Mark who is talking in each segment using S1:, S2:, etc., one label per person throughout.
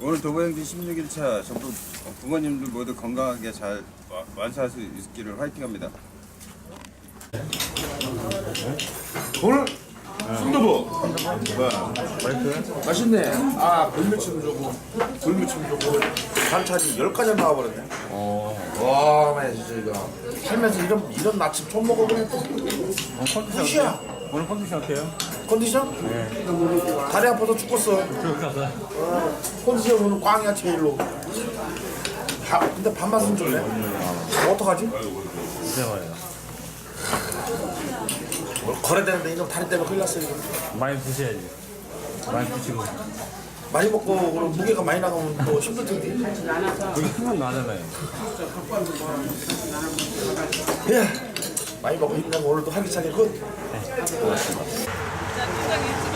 S1: 오늘 도보행진 16일차 전부 부모님들 모두 건강하게 잘 와- 완수할 수 있기를 화이팅합니다.
S2: 오늘 순두부. 맛있네. 아 불무침 주고 불무침 주고 반찬이 열 가지 나와버렸네. 와 나 진짜 이거. 살면서 이런 이런 나침 처음 먹어보네. 또 끝이야.
S3: 오늘 컨디션 어때요?
S2: 컨디션? 다리 아파서 죽겠어 어, 컨디션 오늘 꽝이야 제일로 밥, 근데 밥맛은 좋네 어떡하지?
S3: 이제와요.
S2: 뭘 거래되는데 이놈 다리 때문에 큰일 났어 이거
S3: 많이 드셔야지. 많이 드시고.
S2: 많이 먹고 그럼 무게가 많이 나가면 또 힘들 텐데
S3: 여기 힘은 나잖아요.
S2: 예. 많이 먹고 힘내고 오늘도 활기차게 끝.
S4: 자, 긴장 잊지 마시고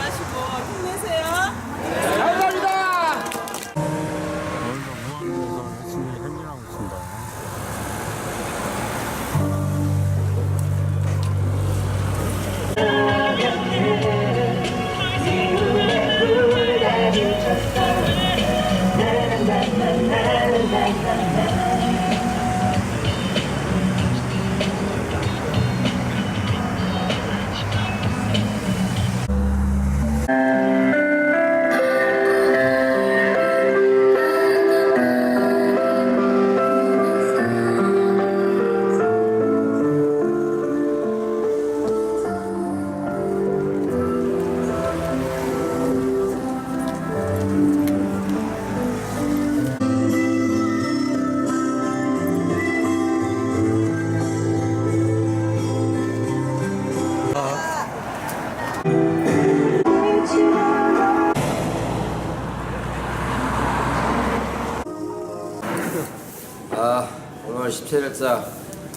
S5: 자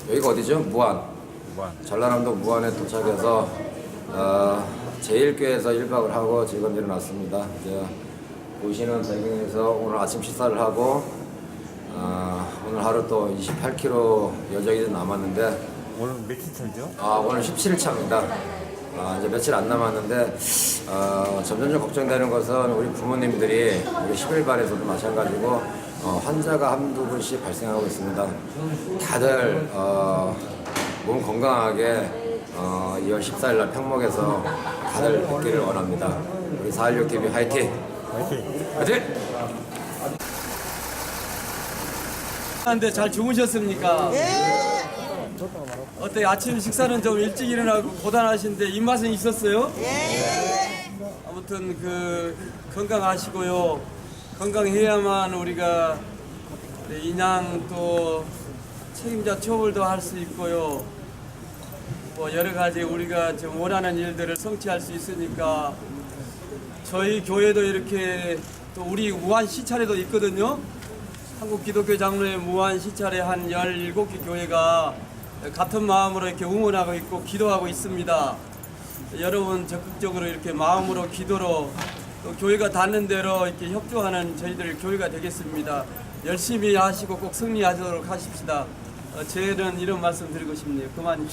S5: 여기가 어디죠? 무안.
S3: 무안.
S5: 전라남도 무안에 도착해서 어, 제1교에서 1박을 하고 지금 일어났습니다. 이제 보시는 배경에서 오늘 아침 식사를 하고 어, 오늘 하루 또 28km 여정이 남았는데
S3: 오늘 며칠 차죠?
S5: 아, 오늘 17일차입니다. 아, 이제 며칠 안 남았는데 어, 점점 좀 걱정되는 것은 우리 부모님들이 우리 11발에서도 마찬가지고 어, 환자가 한두 분씩 발생하고 있습니다. 다들 어, 몸 건강하게 어, 2월 14일 날 평목에서 다들 뵙기를 원합니다. 우리 416TV 화이팅!
S3: 화이팅!
S5: 화이팅!
S6: 한데 잘 주무셨습니까? 어때 아침 식사는 좀 일찍 일어나고 고단하신데 입맛은 있었어요? 아무튼 그 건강하시고요. 건강해야만 우리가 네, 인양 또 책임자 처벌도 할 수 있고요. 뭐 여러 가지 우리가 좀 원하는 일들을 성취할 수 있으니까 저희 교회도 이렇게 또 우리 무한 시찰에도 있거든요. 한국 기독교 장로회 무한 시찰에 한 17개 교회가 같은 마음으로 이렇게 응원하고 있고 기도하고 있습니다. 여러분 적극적으로 이렇게 마음으로 기도로 또 교회가 닿는 대로 이렇게 협조하는 저희들 교회가 되겠습니다. 열심히 하시고 꼭 승리하도록 하십시다. 어, 저는 이런 말씀 드리고 싶네요. 그만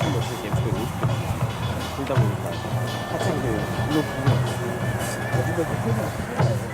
S6: 주세요.
S3: 그러다 보니까 학생들 이거 보고
S7: 평양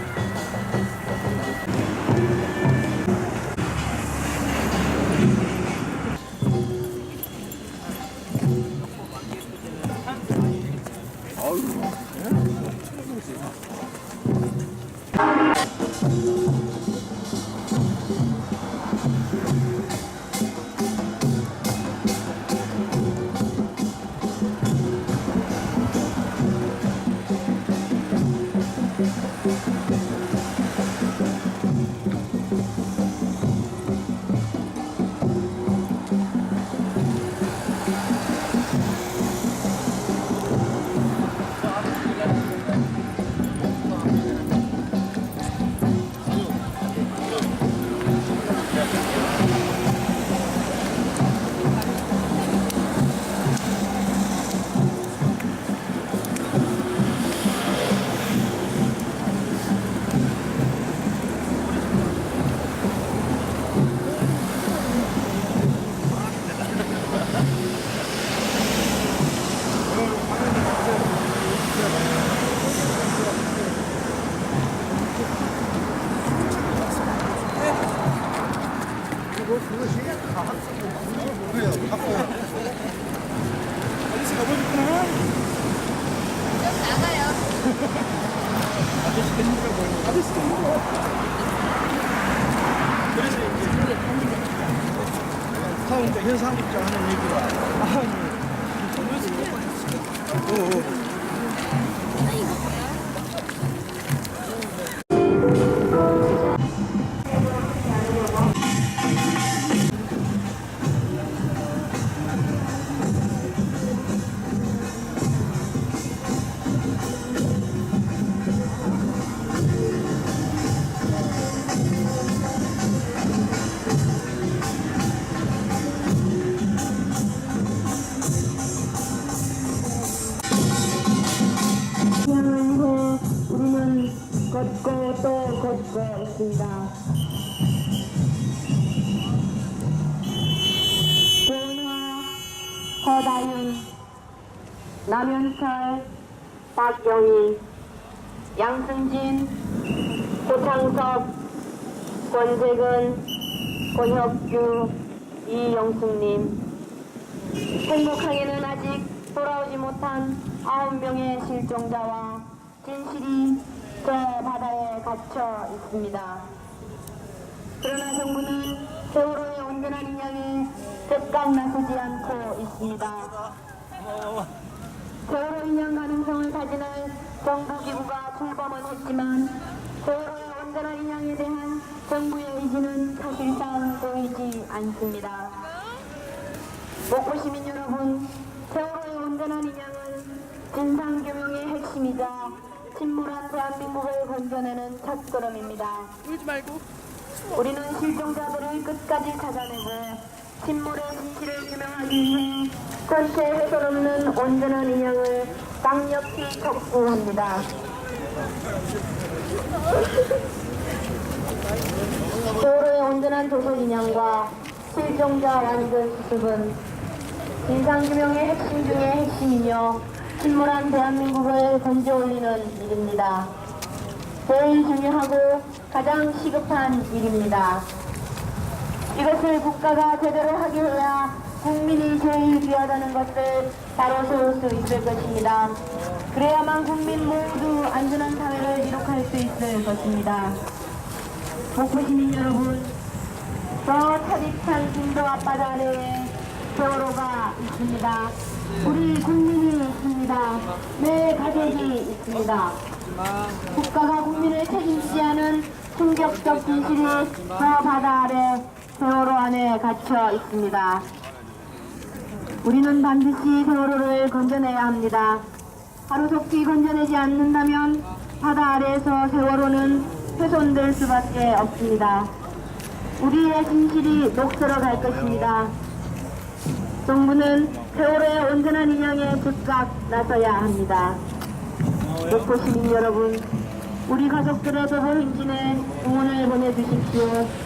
S7: 허다윤, 남현철, 박영희, 양승진, 고창섭, 권재근, 권혁규, 이영숙님 행복하게는 아직 돌아오지 못한 아홉 명의 실종자와 진실이 저 바다에 갇혀 있습니다. 그러나 정부는 세월호의 온전한 인양에 나서지 않고 있습니다. 세월호 인양 가능성을 타진할 정부 기구가 출범은 했지만 세월호의 온전한 인양에 대한 정부의 의지는 사실상 보이지 않습니다. 목포 시민 여러분, 세월호의 온전한 인양은 진상규명의 핵심이자 침몰한 대한민국을 건져내는 첫걸음입니다. 우리는 실종자들을 끝까지 찾아내고 침몰의 진실을 규명하기 위해 전체 훼손 없는 온전한 인양을 강력히 촉구합니다. 세월호의 온전한 조속 인양과 실종자 완전 수습은 진상규명의 핵심 중의 핵심이며 침몰한 대한민국을 건져올리는 일입니다. 제일 중요하고 가장 시급한 일입니다. 이것을 국가가 제대로 하기 위해 국민이 제일 귀하다는 것을 바로 세울 수 있을 것입니다. 그래야만 국민 모두 안전한 사회를 이룩할 수 있을 것입니다. 목포 시민 여러분, 저 차디찬 진도 앞바다 아래에 세월호가 있습니다. 우리 국민이 있습니다. 내 가족이 있습니다. 국가가 국민을 책임지지 않은 충격적 진실이 저 바다 아래 세월호 안에 갇혀 있습니다. 우리는 반드시 세월호를 건져내야 합니다. 하루속히 건져내지 않는다면 바다 아래에서 세월호는 훼손될 수밖에 없습니다. 우리의 진실이 녹슬어 갈 것입니다. 정부는 세월호의 온전한 인양에 즉각 나서야 합니다. 목포 시민 여러분, 우리 가족들의 도보 행진에 응원을 보내주십시오.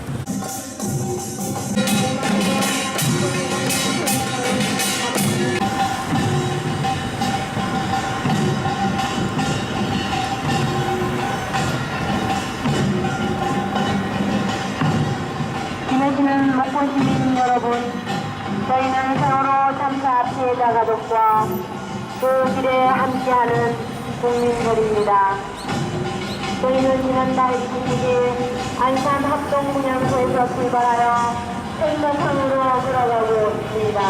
S7: 그 길에 함께하는 국민들입니다. 저희는 지난달 22일 안산 합동분향소에서 출발하여 생명항으로 걸어가고 있습니다.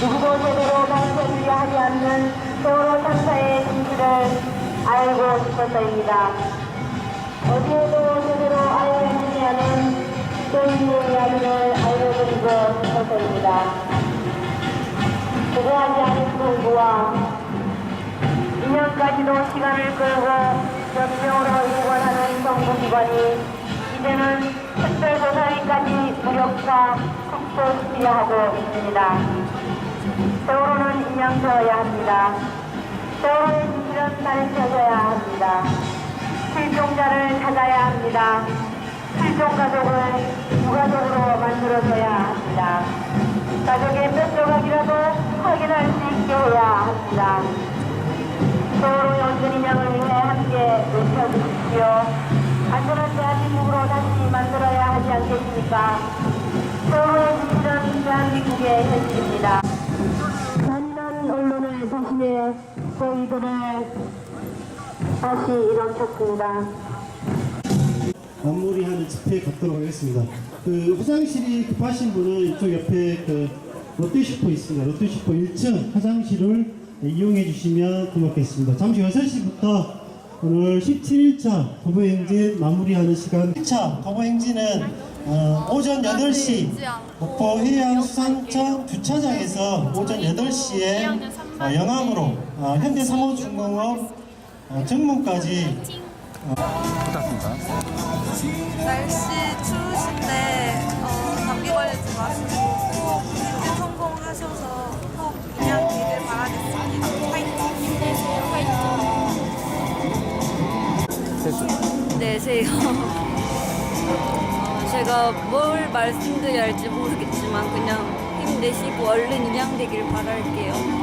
S7: 누구도 제대로 밝혀주려 하지 않는 세월호 참사의 진실을 알고 싶어서입니다. 공부와 2년까지도 시간을 끌고 역경으로 일관하는 정부기관이 이제는 특별조사위까지 무력화 축소시키려 하고 있습니다. 세월호는 인양되어야 합니다. 세월호의 진실은 가르쳐져야 합니다. 실종자를 찾아야 합니다. 실종 가족을 유가족으로 만들어줘야 합니다. 가족의 몇 조각이라도 확인할 수 있게 해야 합니다. 세월호의 온전인양을 위해 함께 외쳐주십시오. 안전한 대한민국으로 다시 만들어야 하지 않겠습니까? 세월호 게 현실입니다. 잔인한 언론을 대신해 저희들을 다시 일으켰습니다.
S8: 마무리하는 집회에 갖도록 하겠습니다. 그 화장실이 급하신 분은 이쪽 옆에 그 롯데슈퍼 있습니다. 롯데슈퍼 1층 화장실을 이용해 주시면 고맙겠습니다. 잠시 6시부터 오늘 17일차 도보행진 마무리하는 시간 1차 도보행진은 어, 오전 8시 목포 해양수산청 주차장에서 오전 8시에 어, 영암으로 어, 현대상호중공업 어, 정문까지
S9: 날씨 추우신데 어, 감기 걸리지 마시고 힘내세요. 화이팅!
S10: 내세요. 어, 제가 뭘 말씀드려야 할지 모르겠지만 그냥 힘내시고 얼른 인양되길 바랄게요.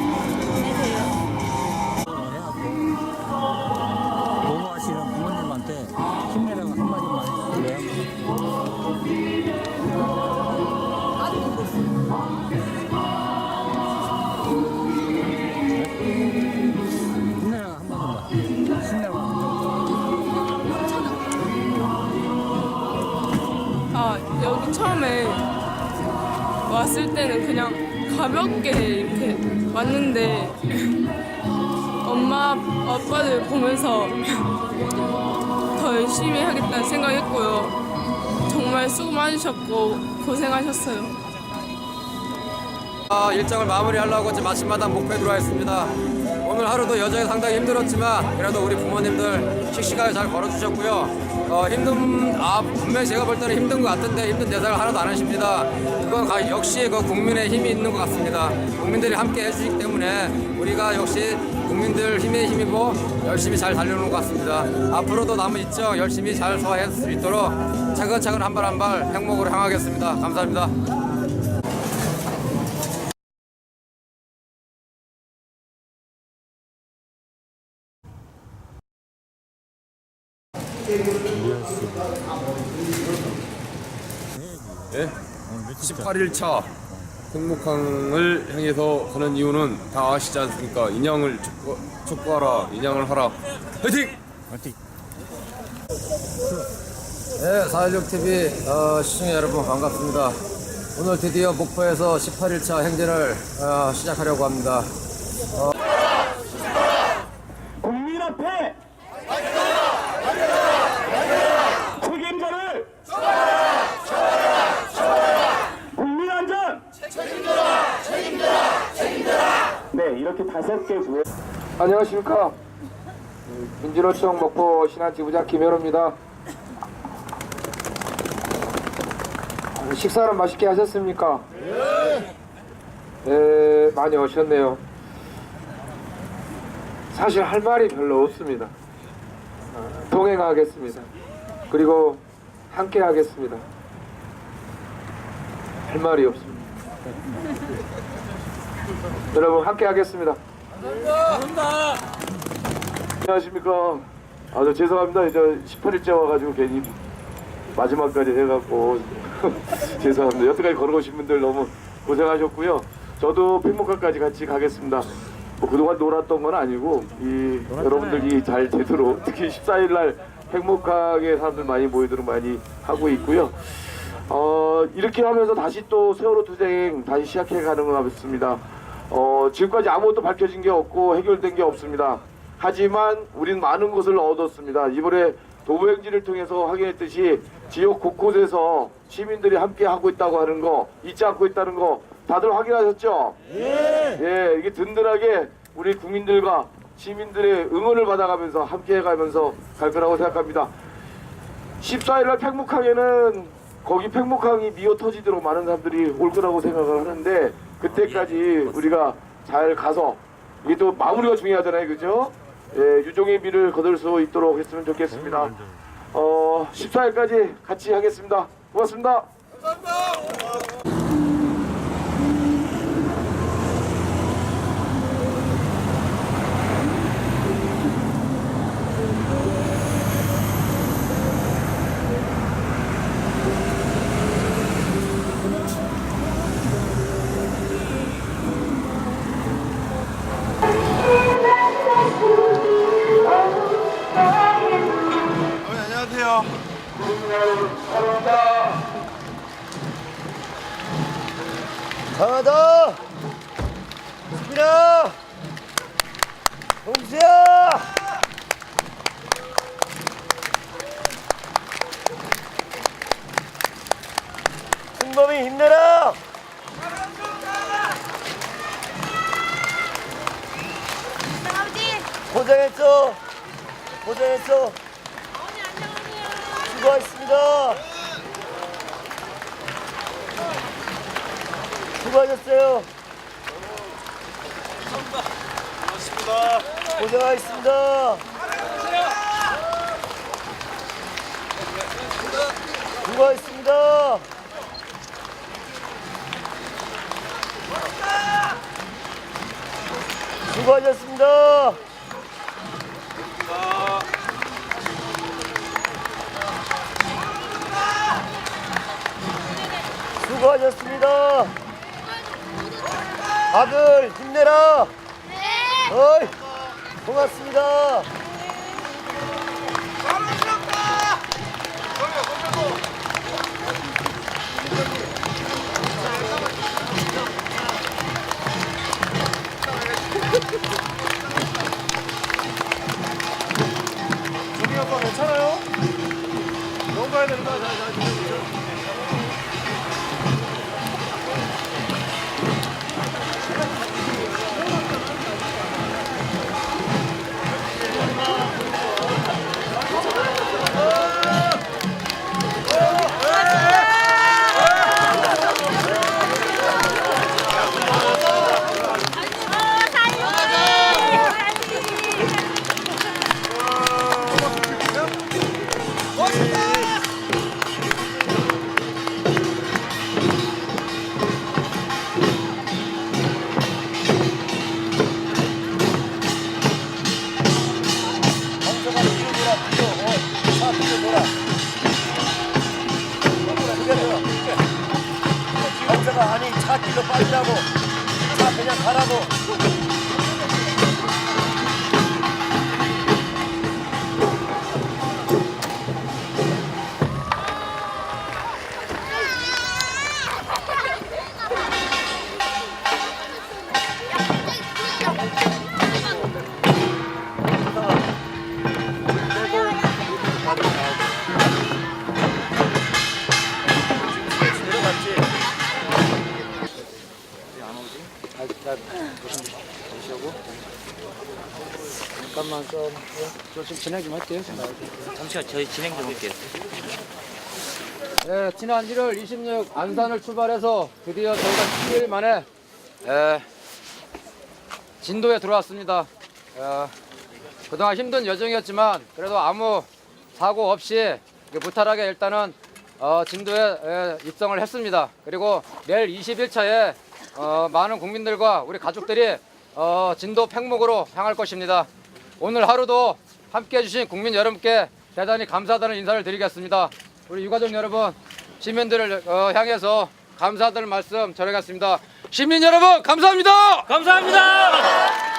S4: 하겠다는 생각했고요. 정말 수고 많으셨고 고생하셨어요.
S5: 아, 일정을 마무리하려고 지금 아침마당 목표에 들어와 있습니다. 오늘 하루도 여정이 상당히 힘들었지만 그래도 우리 부모님들 씩씩하게 잘 걸어주셨고요. 어, 힘든 아 분명히 제가 볼 때는 힘든 것 같은데 힘든 대사를 하나도 안 하십니다. 그건 가- 역시 그 국민의 힘이 있는 것 같습니다. 국민들이 함께 해주시기 때문에 우리가 역시 국민들 힘의 힘이고 열심히 잘 달려오는 것 같습니다. 앞으로도 남은 일정 열심히 잘 소화할 수 있도록 차근차근 한 발 한 발 행복으로 향하겠습니다. 감사합니다.
S1: 예? 18일차 행복항을 향해서 가는 이유는 다 아시지 않습니까? 인양을 촉구, 촉구하라, 인양을 하라. 화이팅!
S3: 화이팅!
S5: 네, 416TV 어, 시청자 여러분 반갑습니다. 오늘 드디어 목포에서 18일차 행진을 어, 시작하려고 합니다.
S2: 국민 앞에 책임자를 국민 안전 네 구역
S11: 안녕하십니까. 민주노총 목포 신안지부장 김현호입니다. 식사는 맛있게 하셨습니까? 네. 많이 오셨네요. 사실 할 말이 별로 없습니다. 어, 동행하겠습니다. 그리고 함께 하겠습니다. 할 말이 없습니다. 여러분 함께 하겠습니다. 안녕하십니까. 아, 저 죄송합니다. 저 18일째 와가지고 괜히 마지막까지 해갖고 죄송합니다. 여태까지 걸어오신 분들 너무 고생하셨고요. 저도 팽목항까지 같이 가겠습니다. 뭐 그동안 놀았던 건 아니고 이 여러분들이 잘 제대로 특히 14일날 팽목항에 사람들 많이 모이도록 많이 하고 있고요. 어, 이렇게 하면서 다시 또 세월호 투쟁 다시 시작해 가는 것 같습니다. 어, 지금까지 아무것도 밝혀진 게 없고 해결된 게 없습니다. 하지만 우리는 많은 것을 얻었습니다. 이번에 도보행진을 통해서 확인했듯이 지역 곳곳에서 시민들이 함께 하고 있다고 하는 거 잊지 않고 있다는 거 다들 확인하셨죠? 예. 예, 이게 든든하게 우리 국민들과 시민들의 응원을 받아가면서 함께 해가면서 갈 거라고 생각합니다. 14일날 팽목항에는 거기 팽목항이 미어 터지도록 많은 사람들이 올 거라고 생각을 하는데 그때까지 우리가 잘 가서 이게 또 마무리가 중요하잖아요, 그죠? 예, 유종의 미를 거둘 수 있도록 했으면 좋겠습니다. 어, 14일까지 같이 하겠습니다. 고맙습니다.
S12: 힘내요.
S13: 승범이 힘내라! 고생했어! 고생했어! 수고하셨습니다! 수고하셨어요! 고생하셨습니다. 수고하셨습니다. 수고하셨습니다. 수고하셨습니다. 아들 힘내라. 네. 어이, 고맙습니다.
S12: 가야 되는 거 아니야?
S3: 잠깐만 좀, 좀 진행 좀 할게요.
S14: 잠시만 저희 진행 좀 할게요.
S3: 예, 지난 1월 26 안산을 출발해서 드디어 저희가 10일 만에 예, 진도에 들어왔습니다. 예, 그동안 힘든 여정이었지만 그래도 아무 사고 없이 무탈하게 일단은 어, 진도에 예, 입성을 했습니다. 그리고 내일 21차에 어, 많은 국민들과 우리 가족들이 어, 진도 팽목으로 향할 것입니다. 오늘 하루도 함께 해주신 국민 여러분께 대단히 감사하다는 인사를 드리겠습니다. 우리 유가족 여러분, 시민들을 어, 향해서 감사하다는 말씀 전해겠습니다. 시민 여러분, 감사합니다.
S14: 감사합니다.